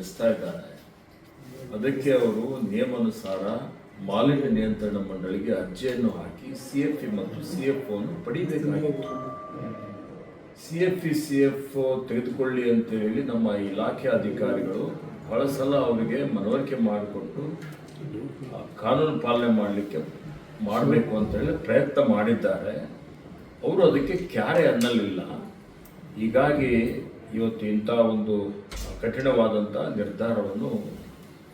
ನಡೆಸ್ತಾ ಇದ್ದಾರೆ. ಅದಕ್ಕೆ ಅವರು ನಿಯಮಾನುಸಾರ ಮಾಲಿನ್ಯ ನಿಯಂತ್ರಣ ಮಂಡಳಿಗೆ ಅರ್ಜಿಯನ್ನು ಹಾಕಿ ಸಿ ಎಫ್ ಇ ಮತ್ತು ಸಿ ಎಫ್ ಅನ್ನು ಪಡಿಬೇಕಾಗಿತ್ತು. C F E, C F ತೆಗೆದುಕೊಳ್ಳಿ ಅಂತ ಹೇಳಿ ನಮ್ಮ ಇಲಾಖೆ ಅಧಿಕಾರಿಗಳು ಬಹಳ ಸಲ ಅವರಿಗೆ ಮನವರಿಕೆ ಮಾಡಿಕೊಟ್ಟು ಕಾನೂನು ಪಾಲನೆ ಮಾಡಲಿಕ್ಕೆ ಮಾಡಬೇಕು ಅಂತ ಹೇಳಿ ಪ್ರಯತ್ನ ಮಾಡಿದ್ದಾರೆ. ಅವರು ಅದಕ್ಕೆ ಕ್ಯಾರೆ ಅನ್ನಲಿಲ್ಲ. ಹೀಗಾಗಿ ಇವತ್ತು ಇಂಥ ಒಂದು ಕಠಿಣವಾದಂಥ ನಿರ್ಧಾರವನ್ನು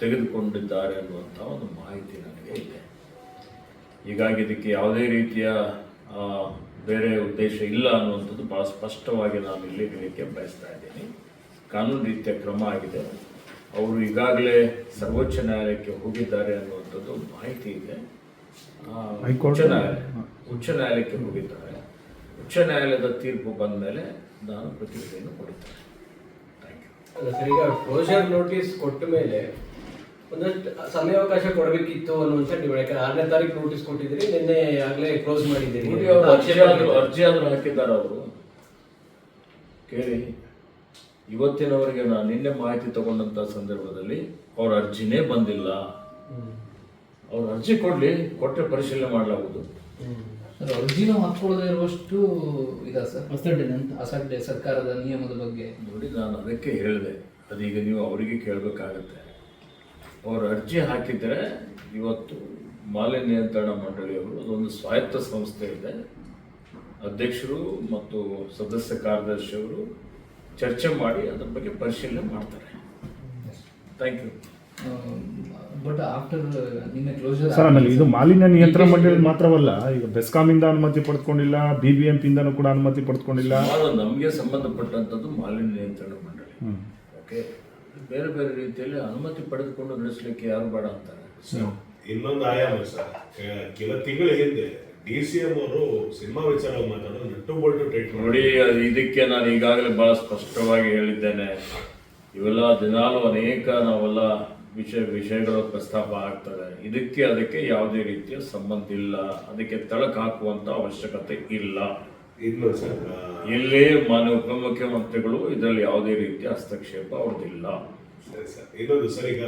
ತೆಗೆದುಕೊಂಡಿದ್ದಾರೆ ಅನ್ನುವಂಥ ಒಂದು ಮಾಹಿತಿ ನನಗೆ ಇದೆ. ಹೀಗಾಗಿ ಇದಕ್ಕೆ ಯಾವುದೇ ರೀತಿಯ ಬೇರೆ ಉದ್ದೇಶ ಇಲ್ಲ ಅನ್ನುವಂಥದ್ದು ಭಾಳ ಸ್ಪಷ್ಟವಾಗಿ ನಾನು ಇಲ್ಲಿ ಹೇಳಲಿಕ್ಕೆ ಬಯಸ್ತಾ ಇದ್ದೀನಿ. ಕಾನೂನು ರೀತಿಯ ಕ್ರಮ ಆಗಿದೆ. ಅವರು ಈಗಾಗಲೇ ಸರ್ವೋಚ್ಚ ನ್ಯಾಯಾಲಯಕ್ಕೆ ಹೋಗಿದ್ದಾರೆ ಅನ್ನುವಂಥದ್ದು ಮಾಹಿತಿ ಇದೆ? ಉಚ್ಚ ನ್ಯಾಯಾಲಯ ಉಚ್ಚ ನ್ಯಾಯಾಲಯಕ್ಕೆ ಹೋಗಿದ್ದಾರೆ. ಉಚ್ಚ ನ್ಯಾಯಾಲಯದ ತೀರ್ಪು ಬಂದ ಮೇಲೆ ನಾನು ಪ್ರತಿಕ್ರಿಯೆಯನ್ನು ಕೊಡುತ್ತೇನೆ. ಸರ್ ಈಗ ಕ್ಲೋಷರ್ ನೋಟಿಸ್ ಕೊಟ್ಟ ಮೇಲೆ ಒಂದಷ್ಟು ಸಮಯಾವಕಾಶ ಕೊಡಬೇಕಿತ್ತು ಅನ್ನುವಂಥ ನೀವು ಯಾಕಂದ್ರೆ ಆರನೇ ತಾರೀಕು ನೋಟಿಸ್ ಕೊಟ್ಟಿದ್ದೀರಿ ನಿನ್ನೆ ಆಗಲೇ ಕ್ಲೋಸ್ ಮಾಡಿದ್ದೀರಿ ನೋಡಿ ಅವರು ಅರ್ಜಿ ಆದ್ರೂ ಅರ್ಜಿ ಆದ್ರೂ ಹಾಕಿದ್ದಾರೆ ಅವರು. ಕೇಳಿ. ಇವತ್ತಿನವರೆಗೆ ನಾನು ನಿನ್ನೆ ಮಾಹಿತಿ ತಗೊಂಡಂತ ಸಂದರ್ಭದಲ್ಲಿ ಅವ್ರ ಅರ್ಜಿನೇ ಬಂದಿಲ್ಲ. ಅವ್ರ ಅರ್ಜಿ ಕೊಡ್ಲಿ ಕೊಟ್ಟರೆ ಪರಿಶೀಲನೆ ಮಾಡಲಾಗುವುದು. ಅರ್ಜಿನೂ ಹಾಕೊಳ್ಳದೇ ಇರುವಷ್ಟು ಇದ ಸರ್? ಅಸಡ್ಡೆ ಅಸಡ್ಡೆ ಸರ್ಕಾರದ ನಿಯಮದ ಬಗ್ಗೆ. ನೋಡಿ ನಾನು ಅದಕ್ಕೆ ಹೇಳಿದೆ. ಅದೀಗ ನೀವು ಅವರಿಗೆ ಕೇಳಬೇಕಾಗತ್ತೆ. ಅವರು ಅರ್ಜಿ ಹಾಕಿದರೆ ಇವತ್ತು ಮಾಲಿನ್ಯ ನಿಯಂತ್ರಣ ಮಂಡಳಿಯವರು ಅದೊಂದು ಸ್ವಾಯತ್ತ ಸಂಸ್ಥೆ ಇದೆ. ಅಧ್ಯಕ್ಷರು ಮತ್ತು ಸದಸ್ಯ ಕಾರ್ಯದರ್ಶಿಯವರು ಚರ್ಚೆ ಮಾಡಿ ಅದ್ರ ಬಗ್ಗೆ ಪರಿಶೀಲನೆ ಮಾಡ್ತಾರೆ. ಥ್ಯಾಂಕ್ ಯು ಬಟ್ ಆಫ್ಟರ್ ನಿನ್ನೆ ಕ್ಲೋಸರ್ ಸರ್ ಆಮೇಲೆ ಇದು ಮಾಲಿನ್ಯ ನಿಯಂತ್ರಣ ಮಂಡಳಿ ಮಾತ್ರವಲ್ಲ ಈಗ ಬೆಸ್ಕಾಮಿಂದ ಅನುಮತಿ ಪಡೆದುಕೊಂಡಿಲ್ಲ ಬಿ ಬಿ ಎಂ ಪಿಂದನೂ ಕೂಡ ಅನುಮತಿ ಪಡೆದುಕೊಂಡಿಲ್ಲ ನಮಗೆ ಸಂಬಂಧಪಟ್ಟಂಥದ್ದು ಮಾಲಿನ್ಯ ನಿಯಂತ್ರಣ ಮಂಡಳಿ. ಓಕೆ ಬೇರೆ ಬೇರೆ ರೀತಿಯಲ್ಲಿ ಅನುಮತಿ ಪಡೆದುಕೊಂಡು ನಡೆಸಲಿಕ್ಕೆ ಯಾರು ಬೇಡ ಅಂತಾರೆ? ಇನ್ನೊಂದು ಆಯಾಮ ಸರ್. ಕೆಲ ತಿಂಗಳ ಹಿಂದೆ ಡಿ ಸಿ ಎಂ ಅವರು ಸಿನಿಮಾ ವಿಚಾರವಾಗಿ ಮಾತಾಡೋದು ನಟ್ಟು ಬೋಲ್ಟು ಟೈಟ್ ನೋಡಿ ಅದು ಇದಕ್ಕೆ ನಾನು ಈಗಾಗಲೇ ಬಹಳ ಸ್ಪಷ್ಟವಾಗಿ ಹೇಳಿದ್ದೇನೆ. ಇವೆಲ್ಲ ದಿನಾಲು ಅನೇಕ ನಾವೆಲ್ಲ ವಿಷಯ ವಿಷಯಗಳು ಪ್ರಸ್ತಾಪ ಆಗ್ತದೆ. ಇದಕ್ಕೆ ಅದಕ್ಕೆ ಯಾವುದೇ ರೀತಿಯ ಸಂಬಂಧ ಇಲ್ಲ. ಅದಕ್ಕೆ ತಳಕು ಹಾಕುವಂತ ಅವಶ್ಯಕತೆ ಇಲ್ಲ. ಇಲ್ಲ ಸರ್. ಆ, ಇಲ್ಲಿ ಮಾನ್ಯ ಉಪಮುಖ್ಯಮಂತ್ರಿಗಳು ಇದರಲ್ಲಿ ಯಾವುದೇ ರೀತಿಯ ಹಸ್ತಕ್ಷೇಪ ಅವ್ರದ್ದಿಲ್ಲ. ಸರಿ ಸರ್. ಇನ್ನೊಂದು ಸರ್ ಈಗ